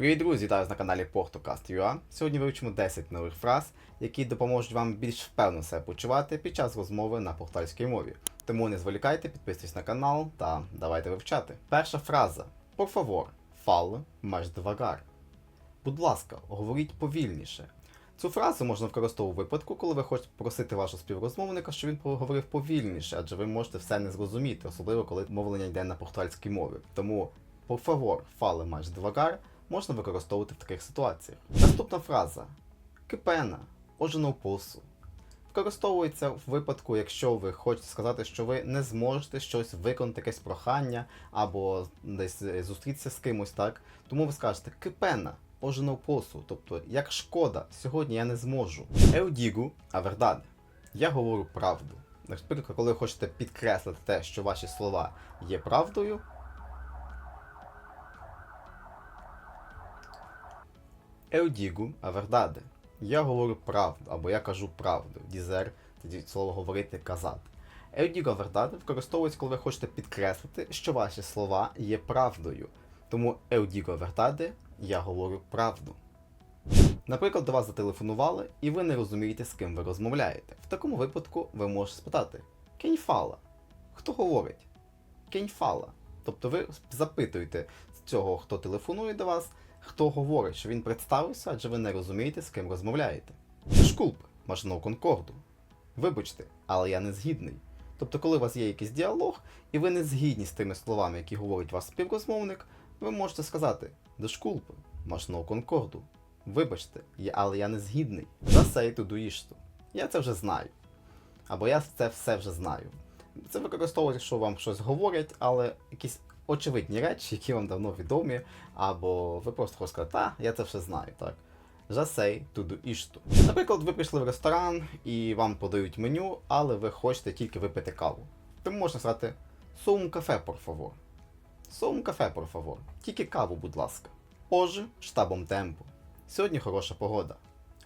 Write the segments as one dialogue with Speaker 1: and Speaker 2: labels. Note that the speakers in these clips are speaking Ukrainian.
Speaker 1: Привіт, друзі! Вітаю на каналі PortoCast.ua. Сьогодні вивчимо 10 нових фраз, які допоможуть вам більш впевнено себе почувати під час розмови на портальській мові. Тому не зволікайте, підписуйтесь на канал та давайте вивчати. Перша фраза: Por favor, fale mais devagar. Будь ласка, говоріть повільніше. Цю фразу можна використовувати у випадку, коли ви хочете попросити вашого співрозмовника, щоб він поговорив повільніше, адже ви можете все не зрозуміти, особливо коли мовлення йде на португальській мові. Тому por favor, fale mais devagar можна використовувати в таких ситуаціях. Наступна фраза кипена, ожено посу. Використовується в випадку, якщо ви хочете сказати, що ви не зможете щось виконати, якесь прохання або десь зустрітися з кимось, так? Тому ви скажете кипена, ожено посу, тобто як шкода, сьогодні я не зможу. Еудігу, а вердаде. Я говорю правду. Наприклад, коли хочете підкреслити те, що ваші слова є правдою, Eu digo a verdade. Я говорю правду, або я кажу правду. Дізер тоді слово говорити казати. Eu digo a verdade використовується, коли ви хочете підкреслити, що ваші слова є правдою. Тому eu digo a verdade, я говорю правду. Наприклад, до вас зателефонували, і ви не розумієте, з ким ви розмовляєте. В такому випадку ви можете спитати Quem fala? Хто говорить? Quem fala? Тобто ви запитуєте цього, хто телефонує до вас, хто говорить, що він представився, адже ви не розумієте, з ким розмовляєте. Шкулп, машино конкорду. Вибачте, але я не згідний. Тобто, коли у вас є якийсь діалог, і ви не згідні з тими словами, які говорить ваш співрозмовник, ви можете сказати Дешкулпи, машино конкорду. Вибачте, але я не згідний. Засейту дуїшту. Я це вже знаю. Або я це все вже знаю. Це використовується, що вам щось говорять, але якісь очевидні речі, які вам давно відомі, або ви просто хочете сказати, та, я це все знаю, так. Жасей туду ішту. Наприклад, ви прийшли в ресторан і вам подають меню, але ви хочете тільки випити каву. Тому можна сказати Сум кафе, por favor. Сум кафе, por favor. Тільки каву, будь ласка. Оже штабом темпу. Сьогодні хороша погода.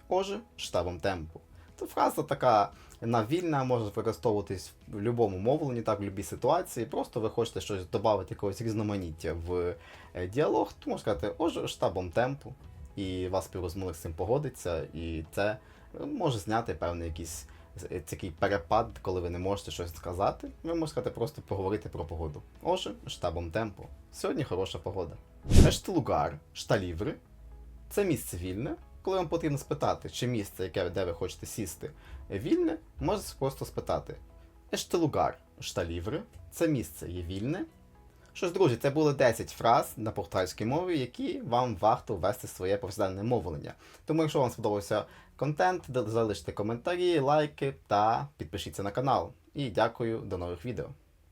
Speaker 1: Оже штабом темпу. Це фраза така вона вільна, може використовуватись в будь-якому мовленні, так, в будь-якій ситуації. Просто ви хочете щось додати, якогось різноманіття в е, діалог, то можна сказати, оже штабом темпу, і вас співрозмовник з цим погодиться, і це е, може зняти певний якийсь е, такий перепад, коли ви не можете щось сказати. Ви можете сказати, просто поговорити про погоду. Оже штабом темпу. Сьогодні хороша погода. Ештелугар, шталіври це місце вільне. Коли вам потрібно спитати, чи місце, яке де ви хочете сісти, вільне, можете просто спитати. Ештелугар, шталіври, це місце є вільне. Що ж, друзі, це були 10 фраз на португальській мові, які вам варто ввести своє повсякденне мовлення. Тому, якщо вам сподобався контент, залиште коментарі, лайки та підпишіться на канал. І дякую, до нових відео.